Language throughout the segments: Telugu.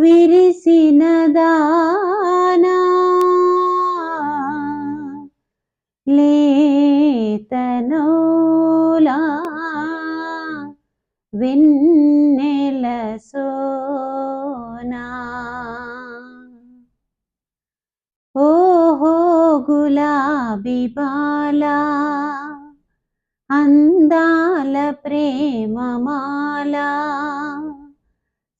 విరిసినదానా లేతనోలా వెన్నెల సోనా. ఓహో గులాబీ బాలా అందాల ప్రేమమాలా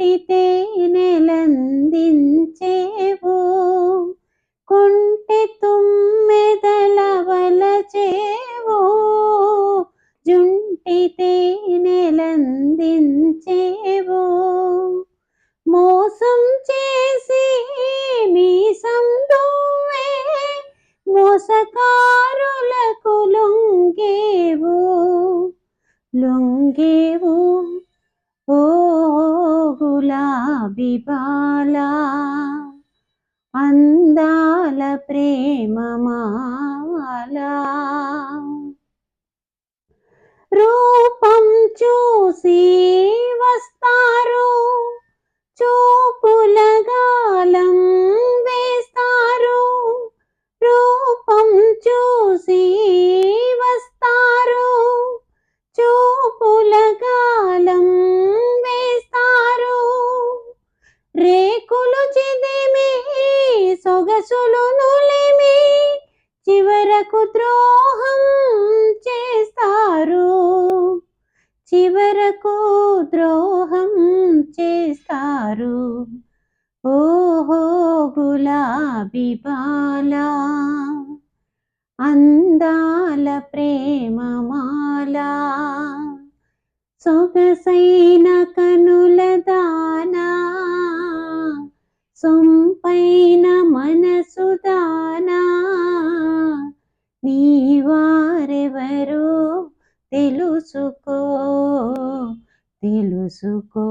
జుంటి తేనెలందించేవో కుంటి తుమ్మెదల వలచేవో. జుంటి తేనెలందించేవో మోసం చేసి మీసం దువ్వే మోసకారులకు లొంగేవు. లొంగేవు. ఓ గులాబీ బాల అందాల ప్రేమమాలా రూపం చూసి వస్తారు చూపులగా రేకులు చిదిమి సొగసులు నులిమి చివరకు ద్రోహం చేస్తారు. చివరకు ద్రోహం చేస్తారు. ఓహో గులాబీ బాలా అందాల ప్రేమమాల సొగసైన కను తెలుసుకో తెలుసుకో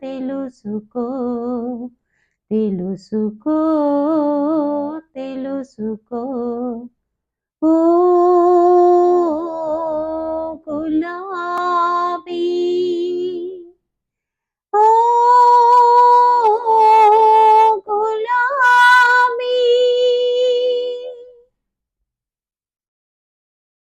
తెలుసుకో తెలుసుకో తెలుసుకో.